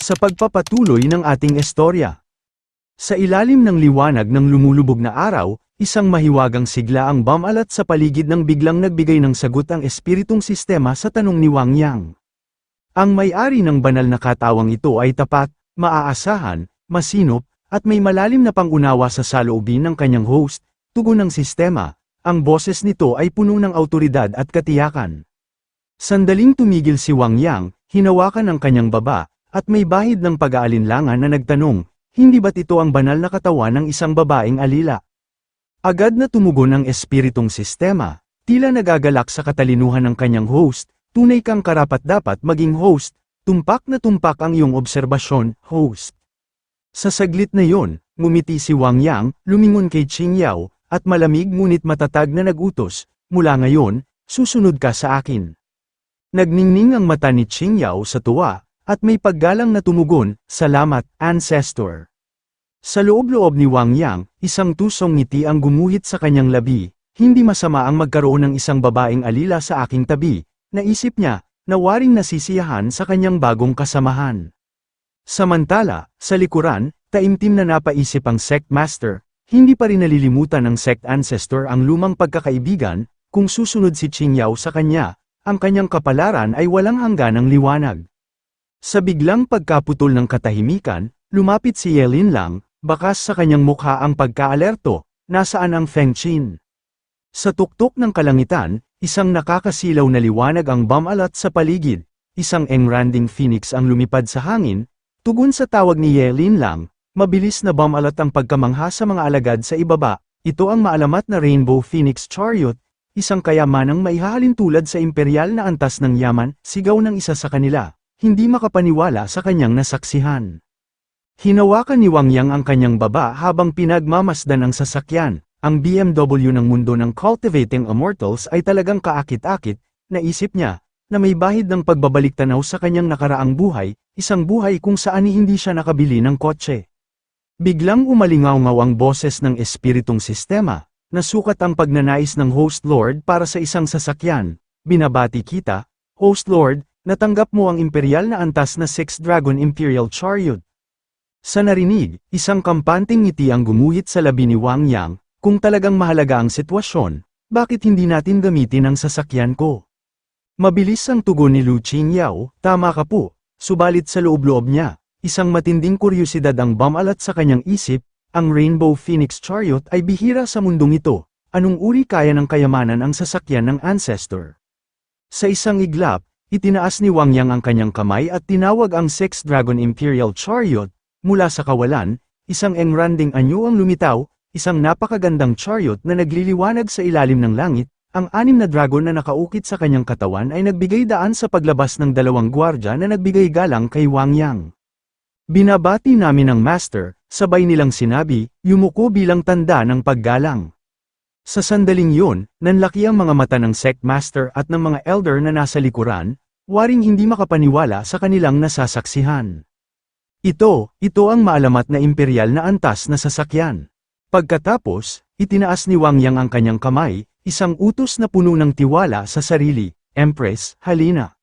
Sa pagpapatuloy ng ating istorya. Sa ilalim ng liwanag ng lumulubog na araw, isang mahiwagang sigla ang bumalat sa paligid ng biglang nagbigay ng sagot ang espiritong sistema sa tanong ni Wang Yang. Ang may-ari ng banal na katawang ito ay tapat, maaasahan, masinop, at may malalim na pangunawa sa saloobin ng kanyang host, tugon ng sistema, ang boses nito ay puno ng autoridad at katiyakan. Sandaling tumigil si Wang Yang, hinawakan ang kanyang baba, at may bahid ng pag-aalinlangan na nagtanong, hindi ba't ito ang banal na katawan ng isang babaeng alila? Agad na tumugon ang espiritong sistema, tila nagagalak sa katalinuhan ng kanyang host, tunay kang karapat-dapat maging host, tumpak na tumpak ang iyong obserbasyon, host. Sa saglit na yon, ngumiti si Wang Yang, lumingon kay Qing Yao, at malamig ngunit matatag na nagutos, mula ngayon, susunod ka sa akin. Nagningning ang mata ni Qing Yao sa tuwa, at may paggalang na tumugon, salamat, ancestor. Sa loob-loob ni Wang Yang, isang tusong ngiti ang gumuhit sa kanyang labi, hindi masama ang magkaroon ng isang babaeng alila sa aking tabi, naisip niya, na waring nasisiyahan sa kanyang bagong kasamahan. Samantala, sa likuran, taimtim na napaisip ang sect master, hindi pa rin nalilimutan ng sect ancestor ang lumang pagkakaibigan, kung susunod si Qing Yao sa kanya, ang kanyang kapalaran ay walang hangganang liwanag. Sa biglang pagkaputol ng katahimikan, lumapit si Yelin lang, bakas sa kanyang mukha ang pagkaalerto, nasaan ang Feng Qin. Sa tuktok ng kalangitan, isang nakakasilaw na liwanag ang bumalat sa paligid, isang engranding phoenix ang lumipad sa hangin, tugon sa tawag ni Yelin lang, mabilis na bumalat ang pagkamangha sa mga alagad sa ibaba, ito ang maalamat na Rainbow Phoenix Chariot, isang kayamanang maihahalin tulad sa imperial na antas ng yaman, sigaw ng isa sa kanila hindi makapaniwala sa kanyang nasaksihan. Hinawakan ni Wang Yang ang kanyang baba habang pinagmamasdan ang sasakyan, ang BMW ng mundo ng Cultivating Immortals ay talagang kaakit-akit, naisip niya, na may bahid ng pagbabalik tanaw sa kanyang nakaraang buhay, isang buhay kung saan hindi siya nakabili ng kotse. Biglang umalingaw-ngaw ang boses ng espiritong sistema, nasukat ang pagnanais ng Host Lord para sa isang sasakyan, binabati kita, Host Lord, natanggap mo ang imperial na antas na Six Dragon Imperial Chariot. Sa narinig, isang kampanting ngiti ang gumuhit sa labi ni Wang Yang, kung talagang mahalaga ang sitwasyon, bakit hindi natin gamitin ang sasakyan ko? Mabilis ang tugon ni Lu Qingyao, tama ka po, subalit sa loob-loob niya, isang matinding kuryosidad ang bumalat sa kanyang isip, ang Rainbow Phoenix Chariot ay bihira sa mundong ito, anong uri kaya ng kayamanan ang sasakyan ng ancestor? Sa isang iglap, Itinaas ni Wang Yang ang kanyang kamay at tinawag ang Six Dragon Imperial Chariot, mula sa kawalan, isang engranding anyo ang lumitaw, isang napakagandang chariot na nagliliwanag sa ilalim ng langit, ang anim na dragon na nakaukit sa kanyang katawan ay nagbigay daan sa paglabas ng dalawang gwardya na nagbigay galang kay Wang Yang. Binabati namin ang master, sabay nilang sinabi, yumuko bilang tanda ng paggalang. Sa sandaling yun, nanlaki ang mga mata ng sect master at ng mga elder na nasa likuran, waring hindi makapaniwala sa kanilang nasasaksihan. Ito, ito ang maalamat na imperial na antas na sasakyan. Pagkatapos, itinaas ni Wang Yang ang kanyang kamay, isang utos na puno ng tiwala sa sarili, Empress, halina.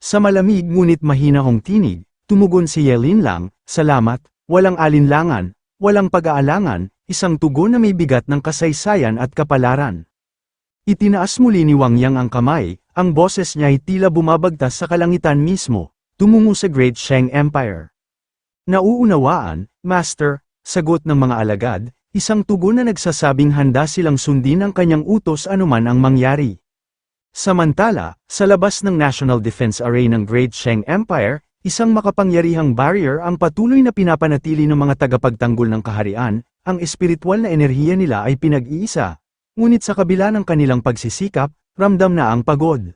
Sa malamig ngunit mahinahong tinig, tumugon si Yelin lang, salamat, walang alinlangan, walang pag-aalangan, isang tugon na may bigat ng kasaysayan at kapalaran. Itinaas muli ni Wang Yang ang kamay, ang boses niya ay tila bumabagtas sa kalangitan mismo, tumungo sa Great Shang Empire. Nauunawaan, Master, sagot ng mga alagad, isang tugon na nagsasabing handa silang sundin ang kanyang utos anuman ang mangyari. Samantala, sa labas ng National Defense Array ng Great Shang Empire, isang makapangyarihang barrier ang patuloy na pinapanatili ng mga tagapagtanggol ng kaharian, ang espiritual na enerhiya nila ay pinag-iisa. Ngunit sa kabila ng kanilang pagsisikap, ramdam na ang pagod.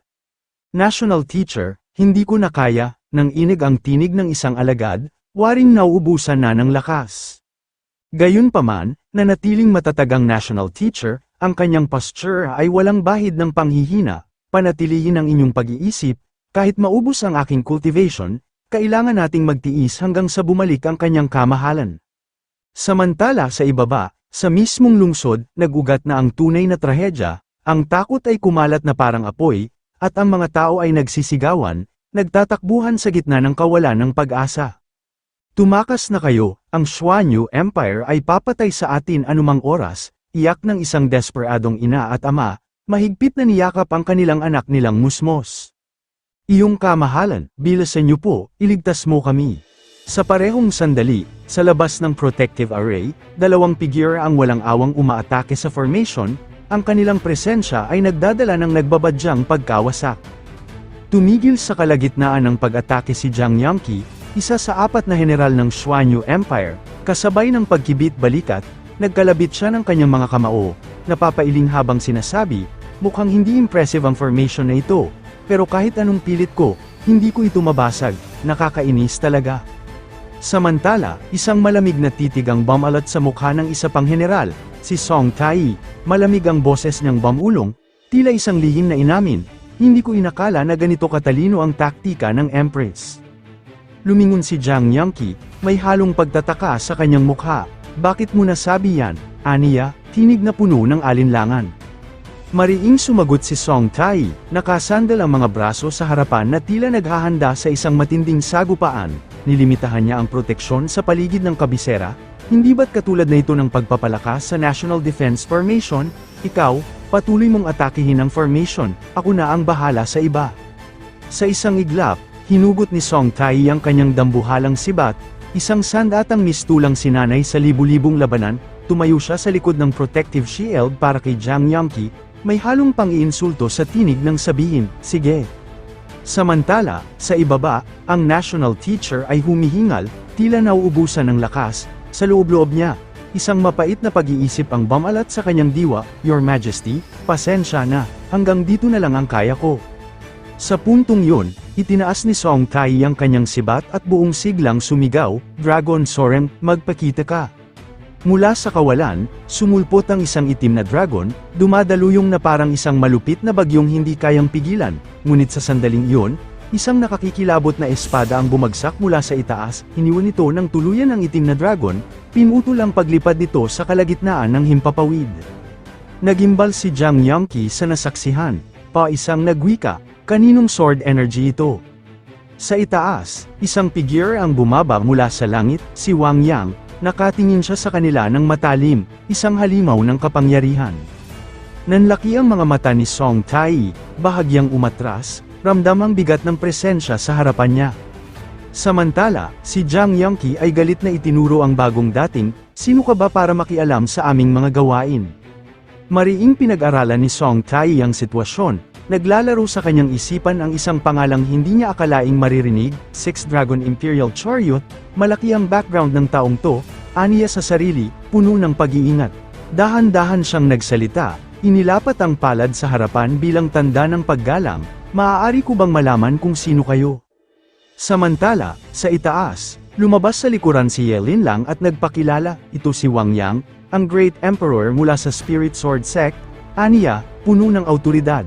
National teacher, hindi ko na kaya, nang inig ang tinig ng isang alagad, waring nauubusan na ng lakas. Gayunpaman, nanatiling matatagang national teacher, ang kanyang posture ay walang bahid ng panghihina, panatilihin ang inyong pag-iisip, kahit maubos ang aking cultivation, kailangan nating magtiis hanggang sa bumalik ang kanyang kamahalan. Samantala sa ibaba, sa mismong lungsod, nagugat na ang tunay na trahedya, ang takot ay kumalat na parang apoy, at ang mga tao ay nagsisigawan, nagtatakbuhan sa gitna ng kawalan ng pag-asa. Tumakas na kayo, ang Xuanyu Empire ay papatay sa atin anumang oras, iyak ng isang desperadong ina at ama, mahigpit na niyakap ang kanilang anak nilang musmos. Iyong kamahalan, bilasan niyo po, iligtas mo kami. Sa parehong sandali, sa labas ng protective array, dalawang figure ang walang awang umaatake sa formation, ang kanilang presensya ay nagdadala ng nagbabadyang pagkawasak. Tumigil sa kalagitnaan ng pag-atake si Jiang Yangqi, isa sa apat na general ng Xuanyu Empire, kasabay ng pagkibit balikat, nagkalabit siya ng kanyang mga kamao, napapailing habang sinasabi, mukhang hindi impressive ang formation na ito, pero kahit anong pilit ko, hindi ko ito mabasag, nakakainis talaga. Samantala, isang malamig na titig ang bumalat sa mukha ng isa pang general, si Song Tai. Malamig ang boses niyang bamulong, tila isang lihim na inamin, hindi ko inakala na ganito katalino ang taktika ng Empress. Lumingon si Jiang Yangqi, may halong pagtataka sa kanyang mukha. Bakit mo nasabi yan, Aniya, tinig na puno ng alinlangan. Mariing sumagot si Song Tai, nakasandal ang mga braso sa harapan na tila naghahanda sa isang matinding sagupaan, nilimitahan niya ang proteksyon sa paligid ng kabisera, hindi ba't katulad na ito ng pagpapalakas sa National Defense Formation, ikaw, patuloy mong atakihin ang formation, ako na ang bahala sa iba. Sa isang iglap, hinugot ni Song Tai ang kanyang dambuhalang sibat, isang sandatang mistulang sinanay sa libu-libong labanan, tumayo siya sa likod ng protective shield para kay Jiang Yangqi, may halong pang-iinsulto sa tinig ng sabihin, sige. Samantala, sa ibaba, ang national teacher ay humihingal, tila nauubusan ng lakas, sa loob-loob niya. Isang mapait na pag-iisip ang bamalat sa kanyang diwa, Your Majesty, pasensya na, hanggang dito na lang ang kaya ko. Sa puntong yun, itinaas ni Song Tai ang kanyang sibat at buong siglang sumigaw, Dragon Soren, magpakita ka. Mula sa kawalan, sumulpot ang isang itim na dragon, dumadaluyong na parang isang malupit na bagyong hindi kayang pigilan, ngunit sa sandaling iyon, isang nakakikilabot na espada ang bumagsak mula sa itaas, hiniwan nito ng tuluyan ang itim na dragon, pinutol ang paglipad nito sa kalagitnaan ng himpapawid. Nagimbal si Jiang Yangqi sa nasaksihan, pa isang nagwika, kaninong sword energy ito. Sa itaas, isang figure ang bumaba mula sa langit, si Wang Yang, nakatingin siya sa kanila ng matalim, isang halimaw ng kapangyarihan. Nanlaki ang mga mata ni Song Tai, bahagyang umatras, ramdam ang bigat ng presensya sa harapan niya. Samantala, si Jiang Yangqi ay galit na itinuro ang bagong dating, sino ka ba para makialam sa aming mga gawain? Mariing pinag-aralan ni Song Tai ang sitwasyon, naglalaro sa kanyang isipan ang isang pangalang hindi niya akalaing maririnig, Six Dragon Imperial Chariot, malaki ang background ng taong to, aniya sa sarili, puno ng pag-iingat. Dahan-dahan siyang nagsalita, inilapat ang palad sa harapan bilang tanda ng paggalang, maaari ko bang malaman kung sino kayo? Samantala, sa itaas, lumabas sa likuran si Yelin lang at nagpakilala, ito si Wang Yang, ang Great Emperor mula sa Spirit Sword Sect, aniya, puno ng autoridad.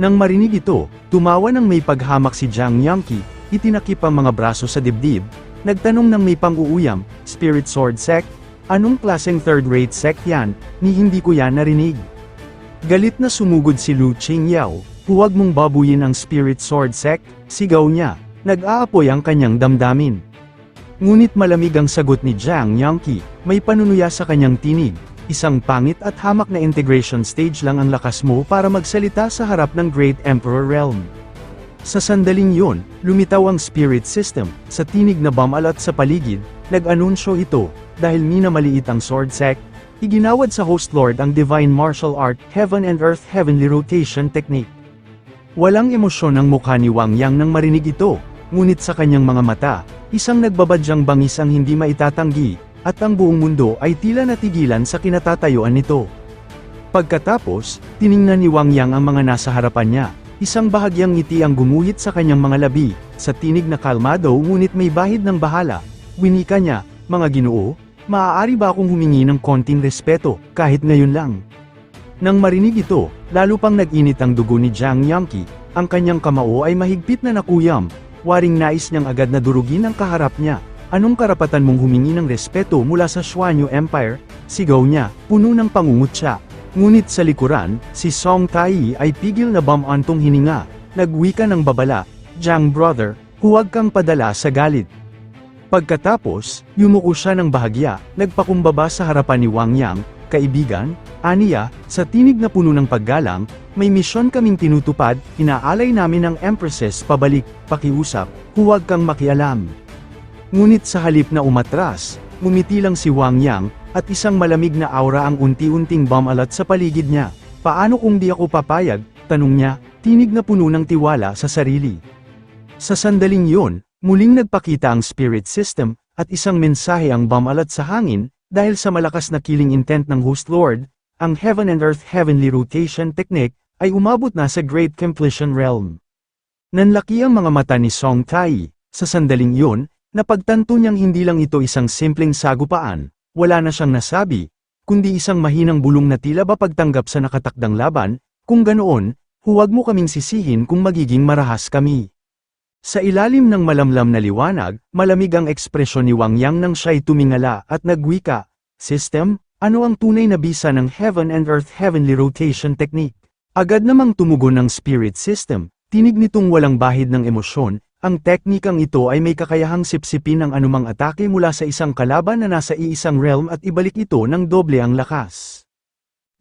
Nang marinig ito, tumawa ng may paghamak si Jiang Yangqi, itinakip ang mga braso sa dibdib, nagtanong ng may pang-uuyam, Spirit Sword Sect, anong klaseng third-rate sect yan, ni hindi ko yan narinig. Galit na sumugod si Lu Qingyao, huwag mong babuyin ang Spirit Sword Sect, sigaw niya, nag-aapoy ang kanyang damdamin. Ngunit malamig ang sagot ni Jiang Yangqi, may panunuya sa kanyang tinig, isang pangit at hamak na integration stage lang ang lakas mo para magsalita sa harap ng Great Emperor Realm. Sa sandaling yun, lumitaw ang spirit system, sa tinig na bumalat sa paligid, nag-anunsyo ito, dahil minamaliit ang sword sect, iginawad sa host lord ang divine martial art, heaven and earth heavenly rotation technique. Walang emosyon ang mukha ni Wang Yang nang marinig ito, ngunit sa kanyang mga mata, isang nagbabadyang bangis ang hindi maitatanggi, at ang buong mundo ay tila natigilan sa kinatatayuan nito. Pagkatapos, tiningnan ni Wang Yang ang mga nasa harapan niya, isang bahagyang ngiti ang gumuhit sa kanyang mga labi, sa tinig na kalmado ngunit may bahid ng bahala. Winika niya, mga ginoo, maaari ba akong humingi ng konting respeto, kahit ngayon lang? Nang marinig ito, lalo pang nag-init ang dugo ni Jiang Yangqi, ang kanyang kamao ay mahigpit na nakuyam, waring nais niyang agad na durugin ang kaharap niya. Anong karapatan mong humingi ng respeto mula sa Xuanyu Empire? Sigaw niya, puno ng pangungutya. Ngunit sa likuran, si Song Tai ay pigil na bamantong hininga, nagwika ng babala, Jiang brother, huwag kang padala sa galit. Pagkatapos, yumuko siya ng bahagya, nagpakumbaba sa harapan ni Wang Yang, kaibigan, aniya, sa tinig na puno ng paggalang, may misyon kaming tinutupad, inaalay namin ang Empresses pabalik, pakiusap, huwag kang makialam. Ngunit sa halip na umatras, ngumiti lang si Wang Yang, at isang malamig na aura ang unti-unting bumalat sa paligid niya. Paano kung di ako papayag? Tanong niya, tinig na puno ng tiwala sa sarili. Sa sandaling yun, muling nagpakita ang spirit system, at isang mensahe ang bumalat sa hangin, dahil sa malakas na killing intent ng host lord, ang heaven and earth heavenly rotation technique, ay umabot na sa great completion realm. Nanlaki ang mga mata ni Song Tai, sa sandaling yun, napagtanto niyang hindi lang ito isang simpleng sagupaan, wala na siyang nasabi, kundi isang mahinang bulong na tila ba pagtanggap sa nakatakdang laban, kung ganoon, huwag mo kaming sisihin kung magiging marahas kami. Sa ilalim ng malamlam na liwanag, malamig ang ekspresyon ni Wang Yang nang siya'y tumingala at nagwika, System, ano ang tunay na bisa ng Heaven and Earth Heavenly Rotation Technique? Agad namang tumugon ng Spirit System, tinig nitong walang bahid ng emosyon, ang teknikang ito ay may kakayahang sipsipin ang anumang atake mula sa isang kalaban na nasa iisang realm at ibalik ito ng doble ang lakas.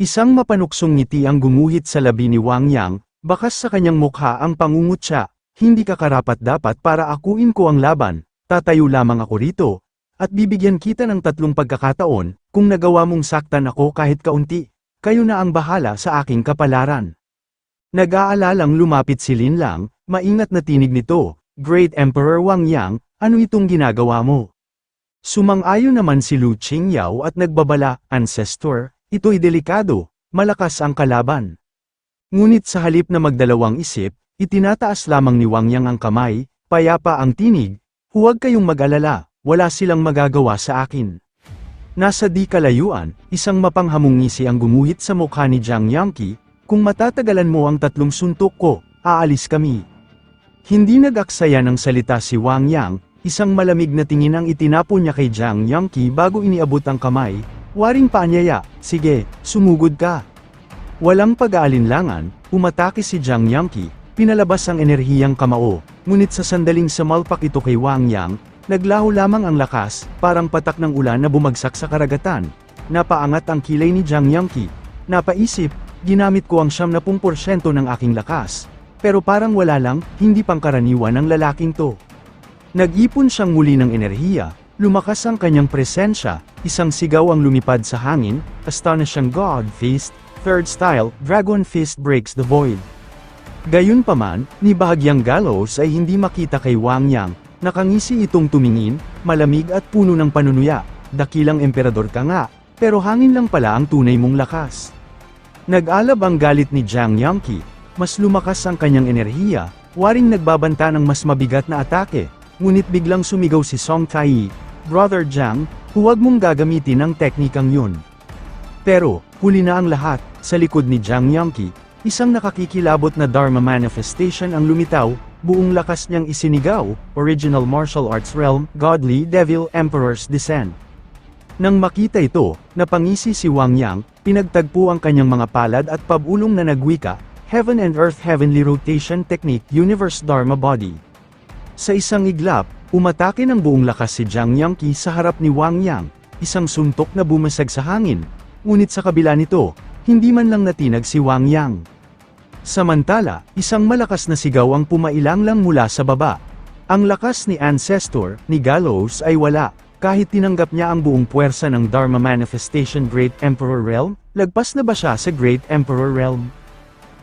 Isang mapanuksong ngiti ang gumuhit sa labi ni Wang Yang, bakas sa kanyang mukha ang pangungutya, hindi ka karapat dapat para akuin ko ang laban, tatayo lamang ako rito, at bibigyan kita ng tatlong pagkakataon, kung nagawa mong saktan ako kahit kaunti, kayo na ang bahala sa aking kapalaran. Nag-aalalang lumapit si Lin Lang, maingat na tinig nito, Great Emperor Wang Yang, ano itong ginagawa mo? Sumang-ayon naman si Lu Qingyao at nagbabala, Ancestor, ito'y delikado, malakas ang kalaban. Ngunit sa halip na magdalawang isip, itinataas lamang ni Wang Yang ang kamay, payapa ang tinig, huwag kayong mag-alala, wala silang magagawa sa akin. Nasa di kalayuan, isang mapanghamong ngisi ang gumuhit sa mukha ni Jiang Yangqi, kung matatagalan mo ang tatlong suntok ko, aalis kami. Hindi nag-aksaya ng salita si Wang Yang, isang malamig na tingin ang itinapon niya kay Jiang Yangqi bago iniabot ang kamay, waring paanyaya, sige, sumugod ka. Walang pag-aalinlangan, umatake si Jiang Yangqi, pinalabas ang enerhiyang kamao, ngunit sa sandaling samalpak ito kay Wang Yang, naglaho lamang ang lakas, parang patak ng ulan na bumagsak sa karagatan. Napaangat ang kilay ni Jiang Yangqi. Napaisip, ginamit ko ang 70% ng aking lakas, pero parang wala lang, hindi pangkaraniwan ng lalaking to. Nag-ipon siyang muli ng enerhiya, lumakas ang kanyang presensya, isang sigaw ang lumipad sa hangin, astonishing God Fist, third style, Dragon Fist breaks the void. Gayunpaman, ni Bahagyang Gallows ay hindi makita kay Wang Yang, nakangisi itong tumingin, malamig at puno ng panunuya, dakilang emperador ka nga, pero hangin lang pala ang tunay mong lakas. Nag-alab ang galit ni Jiang Yangqi, mas lumakas ang kanyang enerhiya, waring nagbabanta ng mas mabigat na atake, ngunit biglang sumigaw si Song Tai, Brother Jiang, huwag mong gagamitin ang teknikang yun. Pero, huli na ang lahat, sa likod ni Jiang Yangqi, isang nakakikilabot na Dharma manifestation ang lumitaw, buong lakas niyang isinigaw, Original Martial Arts Realm, Godly Devil Emperor's Descent. Nang makita ito, napangisi si Wang Yang, pinagtagpo ang kanyang mga palad at pabulong na nagwika, Heaven and Earth Heavenly Rotation Technique Universe Dharma Body. Sa isang iglap, umatake ng buong lakas si Jiang Yangqi sa harap ni Wang Yang, isang suntok na bumasag sa hangin, ngunit sa kabila nito, hindi man lang natinag si Wang Yang. Samantala, isang malakas na sigaw ang pumailang lang mula sa baba. Ang lakas ni Ancestor, ni Gallows ay wala, kahit tinanggap niya ang buong puwersa ng Dharma Manifestation Great Emperor Realm, lagpas na ba siya sa Great Emperor Realm?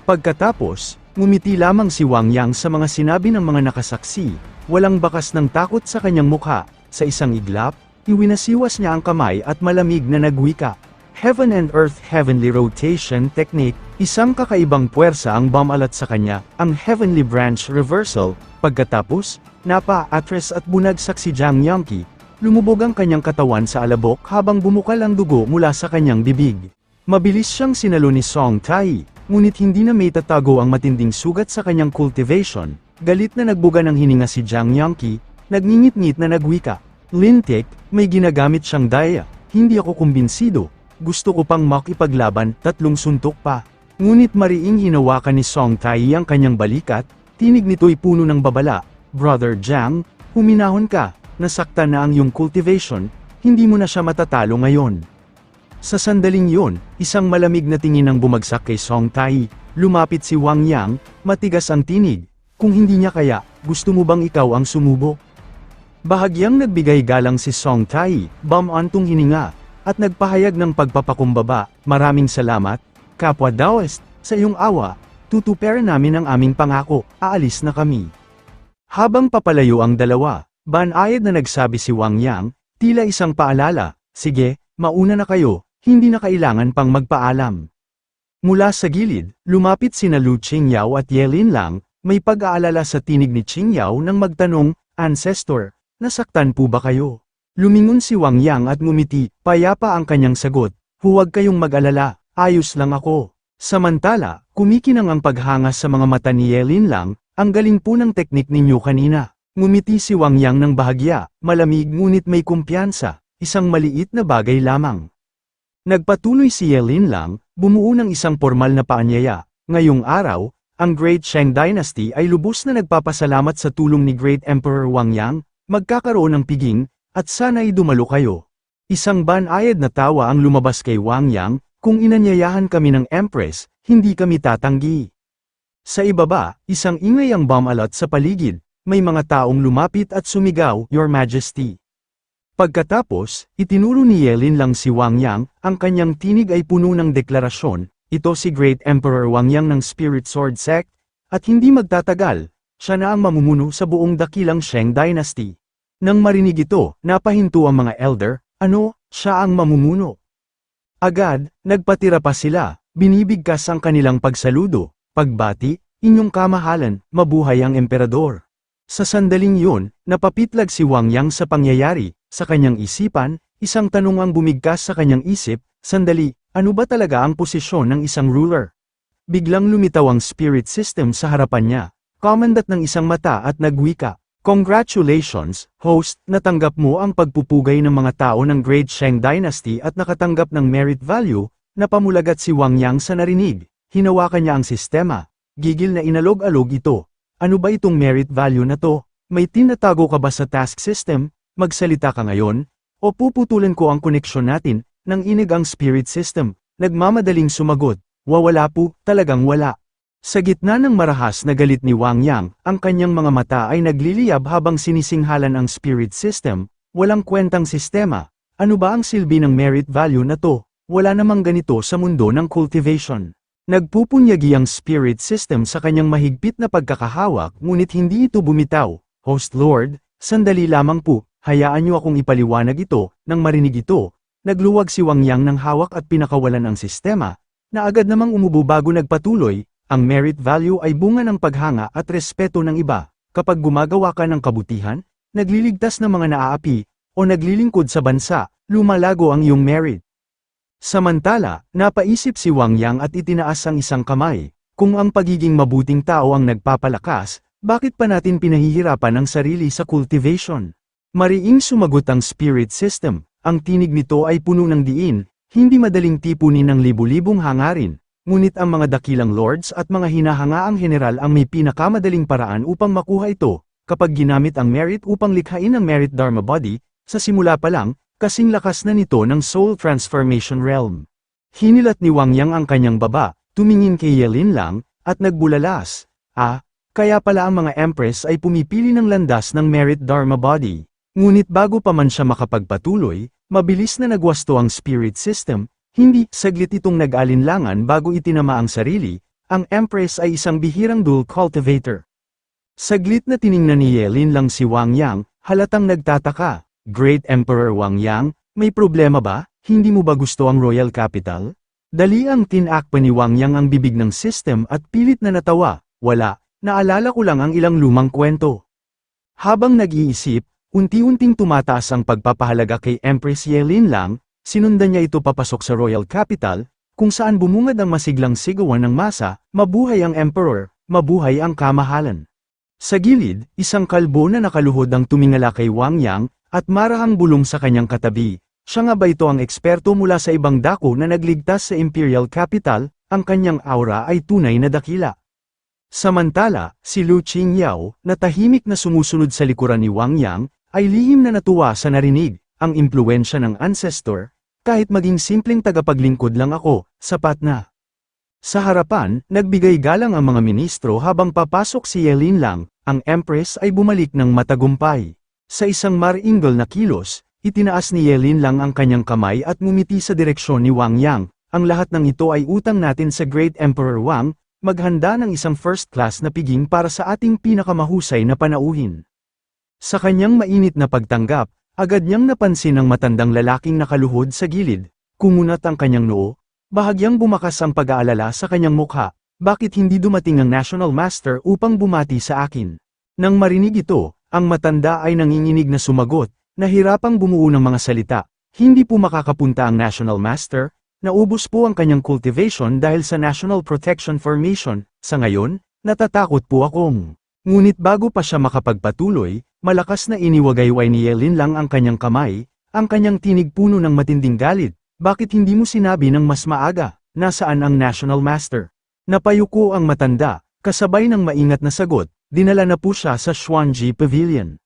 Pagkatapos, ngumiti lamang si Wang Yang sa mga sinabi ng mga nakasaksi, walang bakas ng takot sa kanyang mukha, sa isang iglap, iwinasiwas niya ang kamay at malamig na nagwika. Heaven and Earth Heavenly Rotation Technique, isang kakaibang puwersa ang bumalat sa kanya, ang Heavenly Branch Reversal, pagkatapos, napa-atres at bunagsak si Jiang Yangqi, lumubog ang kanyang katawan sa alabok habang bumukal ang dugo mula sa kanyang bibig. Mabilis siyang sinalo ni Song Tai, ngunit hindi na may tatago ang matinding sugat sa kanyang cultivation. Galit na nagbuga ng hininga si Jiang Yangqi, nagngingit-ngit na nagwika. Lintik, may ginagamit siyang daya, hindi ako kumbinsido. Gusto ko pang makipaglaban, tatlong suntok pa. Ngunit mariing hinawakan ni Song Tai ang kanyang balikat, tinig nito'y puno ng babala. Brother Jiang, huminahon ka, nasaktan na ang iyong cultivation, hindi mo na siya matatalo ngayon. Sa sandaling yun, isang malamig na tingin ang bumagsak kay Song Tai, lumapit si Wang Yang, matigas ang tinig, kung hindi niya kaya, gusto mo bang ikaw ang sumubok? Bahagyang nagbigay galang si Song Tai, bumantong hininga, at nagpahayag ng pagpapakumbaba, maraming salamat, kapwa Daoist, sa iyong awa, tutuperan namin ang aming pangako, aalis na kami. Habang papalayo ang dalawa, banayad na nagsabi si Wang Yang, tila isang paalala, sige, mauna na kayo, hindi na kailangan pang magpaalam. Mula sa gilid, lumapit sina Lu Qingyao at Yelin lang, may pag-aalala sa tinig ni Qingyao nang magtanong, Ancestor, nasaktan po ba kayo? Lumingon si Wang Yang at ngumiti, payapa ang kanyang sagot, huwag kayong mag-alala, ayos lang ako. Samantala, kumikinang ang paghanga sa mga mata ni Yelin lang, ang galing po ng teknik ninyo kanina. Ngumiti si Wang Yang ng bahagya, malamig ngunit may kumpiyansa, isang maliit na bagay lamang. Nagpatuloy si Yelin lang, bumuo ng isang formal na paanyaya. Ngayong araw, ang Great Shang Dynasty ay lubos na nagpapasalamat sa tulong ni Great Emperor Wang Yang, magkakaroon ng piging, at sana'y dumalo kayo. Isang banayad na tawa ang lumabas kay Wang Yang, kung inanyayahan kami ng Empress, hindi kami tatanggi. Sa ibaba, isang ingay ang bumalat sa paligid, may mga taong lumapit at sumigaw, Your Majesty. Pagkatapos, itinuro ni Yelin lang si Wang Yang, ang kanyang tinig ay puno ng deklarasyon, ito si Great Emperor Wang Yang ng Spirit Sword Sect, at hindi magtatagal, siya na ang mamumuno sa buong dakilang Shang Dynasty. Nang marinig ito, napahinto ang mga elder, ano, siya ang mamumuno. Agad, nagpatira pa sila, binibigkas ang kanilang pagsaludo, pagbati, inyong kamahalan, mabuhay ang emperador. Sa sandaling yun, napapitlag si Wang Yang sa pangyayari, sa kanyang isipan, isang tanong ang bumigkas sa kanyang isip, sandali, ano ba talaga ang posisyon ng isang ruler? Biglang lumitaw ang spirit system sa harapan niya, kamandat ng isang mata at nagwika, Congratulations, host, natanggap mo ang pagpupugay ng mga tao ng Great Shang Dynasty at nakatanggap ng merit value, napamulagat si Wang Yang sa narinig, hinawakan niya ang sistema, gigil na inalog-alog ito. Ano ba itong merit value na to? May tinatago ka ba sa task system? Magsalita ka ngayon? O puputulan ko ang koneksyon natin, nang inig ang spirit system, nagmamadaling sumagot, wawala po, talagang wala. Sa gitna ng marahas na galit ni Wang Yang, ang kanyang mga mata ay nagliliyab habang sinisinghalan ang spirit system, walang kwentang sistema. Ano ba ang silbi ng merit value na to? Wala namang ganito sa mundo ng cultivation. Nagpupunyagi ang spirit system sa kanyang mahigpit na pagkakahawak ngunit hindi ito bumitaw. Host Lord, sandali lamang po, hayaan niyo akong ipaliwanag ito, nang marinig ito, nagluwag si Wang Yang ng hawak at pinakawalan ang sistema, na agad namang umubo bago nagpatuloy, ang merit value ay bunga ng paghanga at respeto ng iba. Kapag gumagawa ka ng kabutihan, nagliligtas ng mga naaapi, o naglilingkod sa bansa, lumalago ang iyong merit. Samantala, napaisip si Wang Yang at itinaas ang isang kamay. Kung ang pagiging mabuting tao ang nagpapalakas, bakit pa natin pinahihirapan ang sarili sa cultivation? Mariing sumagot ang spirit system, ang tinig nito ay puno ng diin, hindi madaling tipunin ng libu-libong hangarin, ngunit ang mga dakilang lords at mga hinahangaang general ang may pinakamadaling paraan upang makuha ito, kapag ginamit ang merit upang likhain ang merit dharma body, sa simula pa lang, kasing lakas na nito ng soul transformation realm. Hinilat ni Wang Yang ang kanyang baba, tumingin kay Yelin lang, at nagbulalas. Ah, kaya pala ang mga empress ay pumipili ng landas ng merit dharma body. Ngunit bago pa man siya makapagpatuloy, mabilis na nagwasto ang spirit system, hindi saglit itong nag-alinlangan bago itinama ang sarili, ang empress ay isang bihirang dual cultivator. Saglit na tiningnan ni Yelin lang si Wang Yang, halatang nagtataka. Great Emperor Wang Yang, may problema ba? Hindi mo ba gusto ang royal capital? Dali ang tinakpa ni Wang Yang ang bibig ng system at pilit na natawa, wala, naalala ko lang ang ilang lumang kwento. Habang nag-iisip, unti-unting tumataas ang pagpapahalaga kay Empress Yelin lang, sinundan niya ito papasok sa royal capital, kung saan bumungad ang masiglang sigawan ng masa, mabuhay ang emperor, mabuhay ang kamahalan. Sa gilid, isang kalbo na nakaluhod ang tumingala kay Wang Yang, at marahang bulong sa kanyang katabi, siya nga ba ito ang eksperto mula sa ibang dako na nagligtas sa imperial capital, ang kanyang aura ay tunay na dakila. Samantala, si Lu Qingyao, na tahimik na sumusunod sa likuran ni Wang Yang, ay lihim na natuwa sa narinig, ang impluensya ng ancestor, kahit maging simpleng tagapaglingkod lang ako, sapat na. Sa harapan, nagbigay galang ang mga ministro habang papasok si Yelin lang, ang Empress ay bumalik ng matagumpay. Sa isang maringal na kilos, itinaas ni Yelin lang ang kanyang kamay at ngumiti sa direksyon ni Wang Yang. Ang lahat ng ito ay utang natin sa Great Emperor Wang, maghanda ng isang first class na piging para sa ating pinakamahusay na panauhin. Sa kanyang mainit na pagtanggap, agad niyang napansin ang matandang lalaking nakaluhod sa gilid, kumunat ang kanyang noo, bahagyang bumakas ang pag-aalala sa kanyang mukha, bakit hindi dumating ang National Master upang bumati sa akin? Nang marinig ito, ang matanda ay nanginginig na sumagot, nahirapang bumuo ng mga salita, hindi po makakapunta ang National Master, naubos po ang kanyang cultivation dahil sa National Protection Formation, sa ngayon, natatakot po akong. Ngunit bago pa siya makapagpatuloy, malakas na iniwagayway ni Yelin lang ang kanyang kamay, ang kanyang tinig puno ng matinding galit, bakit hindi mo sinabi ng mas maaga, nasaan ang National Master? Napayuko ang matanda, kasabay ng maingat na sagot, dinala na po siya sa Xuanji Pavilion.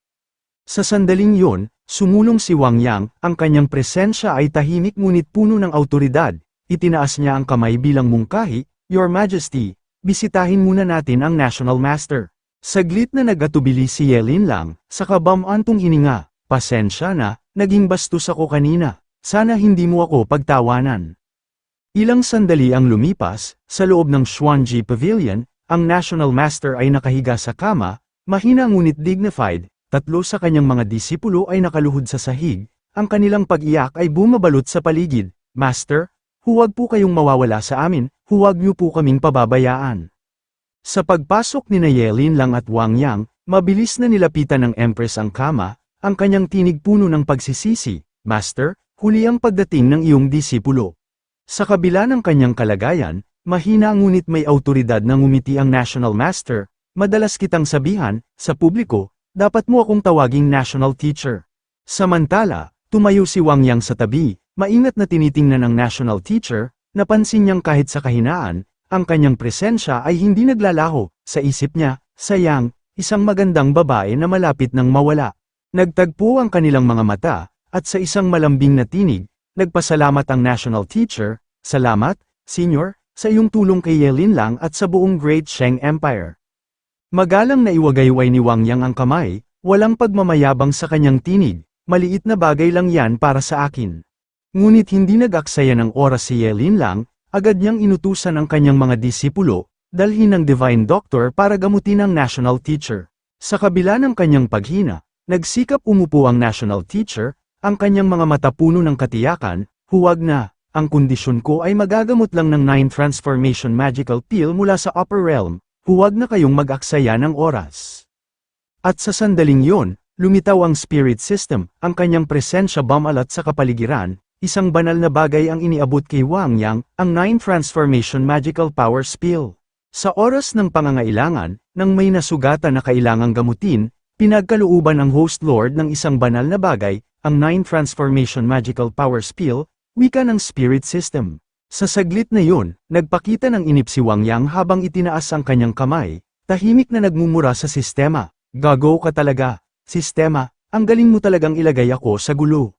Sa sandaling yon, sumulong si Wang Yang, ang kanyang presensya ay tahimik ngunit puno ng autoridad, itinaas niya ang kamay bilang mungkahi, Your Majesty, bisitahin muna natin ang National Master. Saglit na nagatubili si Yelin lang, sa kabamantong hininga, pasensya na, naging bastos ako kanina, sana hindi mo ako pagtawanan. Ilang sandali ang lumipas, sa loob ng Xuanji Pavilion, ang National Master ay nakahiga sa kama, mahina ngunit dignified, tatlo sa kanyang mga disipulo ay nakaluhod sa sahig, ang kanilang pag-iyak ay bumabalot sa paligid, Master, huwag po kayong mawawala sa amin, huwag niyo po kaming pababayaan. Sa pagpasok ni Nayelin lang at Wang Yang, mabilis na nilapitan ng Empress ang kama, ang kanyang tinig puno ng pagsisisi, Master, huli ang pagdating ng iyong disipulo. Sa kabila ng kanyang kalagayan, mahina ngunit may autoridad na ngumiti ang National Master, madalas kitang sabihan, sa publiko, dapat mo akong tawaging National Teacher. Samantala, tumayo si Wang Yang sa tabi, maingat na tinitingnan ang National Teacher, napansin niyang kahit sa kahinaan, ang kanyang presensya ay hindi naglalaho, sa isip niya, sayang, isang magandang babae na malapit ng mawala. Nagtagpo ang kanilang mga mata, at sa isang malambing na tinig, Nagpasalamat ang national teacher, salamat, senior, sa iyong tulong kay Yelin Lang at sa buong Great Sheng Empire. Magalang na iwagayway ni Wang Yang ang kamay, walang pagmamayabang sa kanyang tinig, maliit na bagay lang yan para sa akin. Ngunit hindi nag-aksaya ng oras si Yelin Lang, agad niyang inutusan ang kanyang mga disipulo, dalhin ng Divine Doctor para gamutin ang national teacher. Sa kabila ng kanyang paghina, nagsikap umupo ang national teacher, ang kanyang mga mata puno ng katiyakan, huwag na, ang kondisyon ko ay magagamot lang ng 9 Transformation Magical Pill mula sa Upper Realm, huwag na kayong mag-aksaya ng oras. At sa sandaling yon, lumitaw ang Spirit System, ang kanyang presensya bumalat sa kapaligiran, isang banal na bagay ang iniabot kay Wang Yang, ang 9 Transformation Magical Power Spill. Sa oras ng pangangailangan, nang may nasugatan na kailangang gamutin, pinagkalooban ang Host Lord ng isang banal na bagay, ang 9 Transformation Magical Power Spill, wika ng Spirit System. Sa saglit na yun, nagpakita ng inip si Wang Yang habang itinaas ang kanyang kamay, tahimik na nagmumura sa sistema. Gago ka talaga, sistema, ang galing mo talagang ilagay ako sa gulo.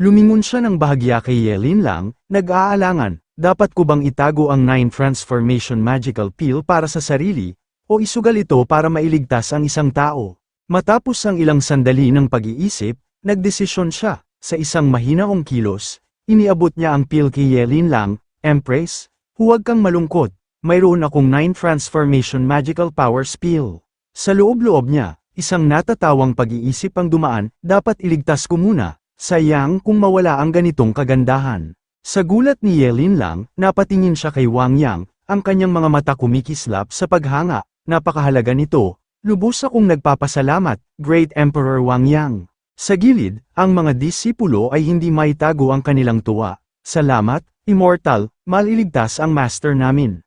Lumingon siya ng bahagya kay Yelin lang, nag-aalangan, dapat ko bang itago ang 9 Transformation Magical Pill para sa sarili, o isugal ito para mailigtas ang isang tao? Matapos ang ilang sandali ng pag-iisip, Nagdesisyon siya, sa isang mahinaong kilos, iniabot niya ang pil kay Yelin lang, Empress, huwag kang malungkot, mayroon akong 9 Transformation Magical Power Spill. Sa loob-loob niya, isang natatawang pag-iisip ang dumaan, dapat iligtas ko muna, sayang kung mawala ang ganitong kagandahan. Sa gulat ni Yelin lang, napatingin siya kay Wang Yang, ang kanyang mga mata kumikislap sa paghanga, napakahalaga nito, lubos akong nagpapasalamat, Great Emperor Wang Yang. Sa gilid, ang mga disipulo ay hindi maitago ang kanilang tuwa. Salamat, Immortal, maliligtas ang master namin.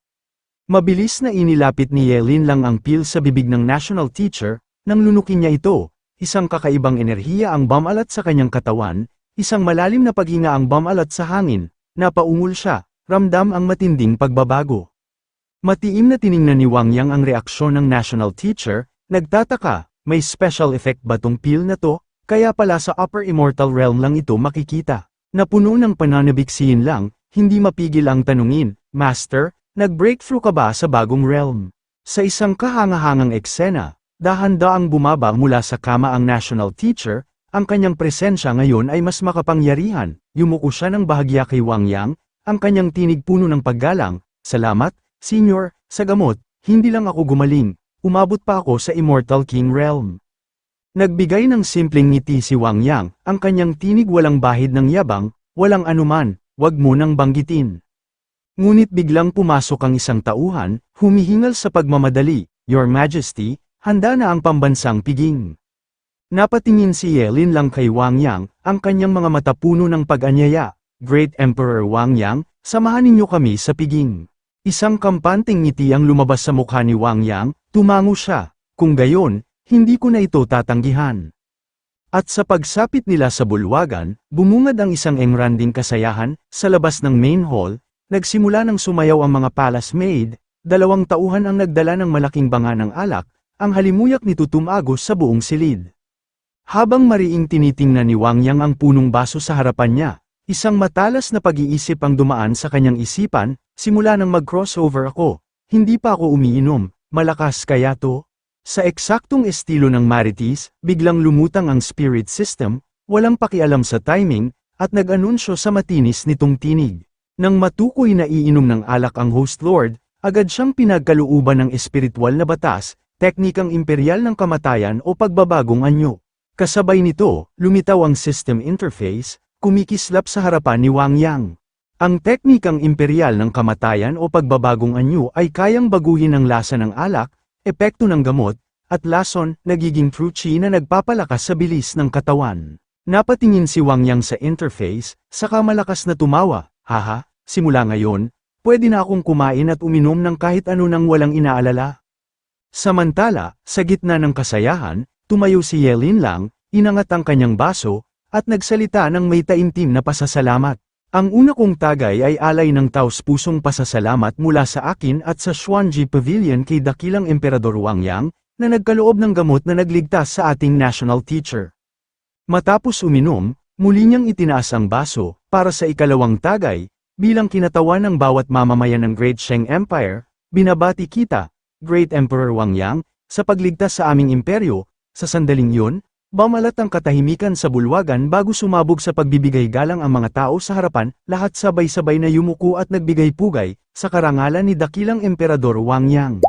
Mabilis na inilapit ni Yelin lang ang pil sa bibig ng national teacher, nang lunukin niya ito, isang kakaibang enerhiya ang bamalat sa kanyang katawan, isang malalim na paghinga ang bamalat sa hangin, napaungol siya, ramdam ang matinding pagbabago. Matiim na tiningnan ni Wang Yang ang reaksyon ng national teacher, nagtataka, may special effect ba tong pil na to? Kaya pala sa upper immortal realm lang ito makikita. Napuno ng pananabiksiin lang, hindi mapigil ang tanungin, Master, nag-breakthrough ka ba sa bagong realm? Sa isang kahangahangang eksena, dahan-daang bumaba mula sa kama ang national teacher, ang kanyang presensya ngayon ay mas makapangyarihan, yumuko siya ng bahagya kay Wang Yang, ang kanyang tinig puno ng paggalang, Salamat, Senior, sa gamot, hindi lang ako gumaling, umabot pa ako sa Immortal King Realm. Nagbigay ng simpleng ngiti si Wang Yang, ang kanyang tinig walang bahid ng yabang, walang anuman, wag mo nang banggitin. Ngunit biglang pumasok ang isang tauhan, humihingal sa pagmamadali, Your Majesty, handa na ang pambansang piging. Napatingin si Yelin lang kay Wang Yang, ang kanyang mga mata puno ng pag-anyaya, Great Emperor Wang Yang, samahan ninyo kami sa piging. Isang kampanteng ngiti ang lumabas sa mukha ni Wang Yang, tumango siya, kung gayon, hindi ko na ito tatanggihan. At sa pagsapit nila sa bulwagan, bumungad ang isang engranding kasayahan, sa labas ng main hall, nagsimula ng sumayaw ang mga palace maid, dalawang tauhan ang nagdala ng malaking banga ng alak, ang halimuyak nito tumagos sa buong silid. Habang mariing tinitingnan ni Wang Yang ang punong baso sa harapan niya, isang matalas na pag-iisip ang dumaan sa kanyang isipan, simula nang mag-crossover ako, hindi pa ako umiinom, malakas kaya to? Sa eksaktong estilo ng Marites, biglang lumutang ang spirit system, walang pakialam sa timing, at nag-anunsyo sa matinis nitong tinig. Nang matukoy na iinom ng alak ang host lord, agad siyang pinagkaluuban ng espiritual na batas, teknikang imperial ng kamatayan o pagbabagong anyo. Kasabay nito, lumitaw ang system interface, kumikislap sa harapan ni Wang Yang. Ang teknikang imperial ng kamatayan o pagbabagong anyo ay kayang baguhin ang lasa ng alak, epekto ng gamot, at lason, nagiging chi na nagpapalakas sa bilis ng katawan. Napatingin si Wang Yang sa interface, saka malakas na tumawa, haha, simula ngayon, pwede na akong kumain at uminom ng kahit ano nang walang inaalala. Samantala, sa gitna ng kasayahan, tumayo si Yelin lang, inangat ang kanyang baso, at nagsalita ng may taimtim na pasasalamat. Ang una kong tagay ay alay ng taos-pusong pasasalamat mula sa akin at sa Xuanji Pavilion kay dakilang Emperador Wang Yang, na nagkaloob ng gamot na nagligtas sa ating national teacher. Matapos uminom, muli niyang itinaas ang baso, para sa ikalawang tagay, bilang kinatawan ng bawat mamamayan ng Great Sheng Empire, binabati kita, Great Emperor Wang Yang, sa pagligtas sa aming imperyo, sa sandaling yun, Bamalat ang katahimikan sa bulwagan bago sumabog sa pagbibigay galang ang mga tao sa harapan, lahat sabay-sabay na yumuko at nagbigay pugay, sa karangalan ni dakilang Emperador Wang Yang.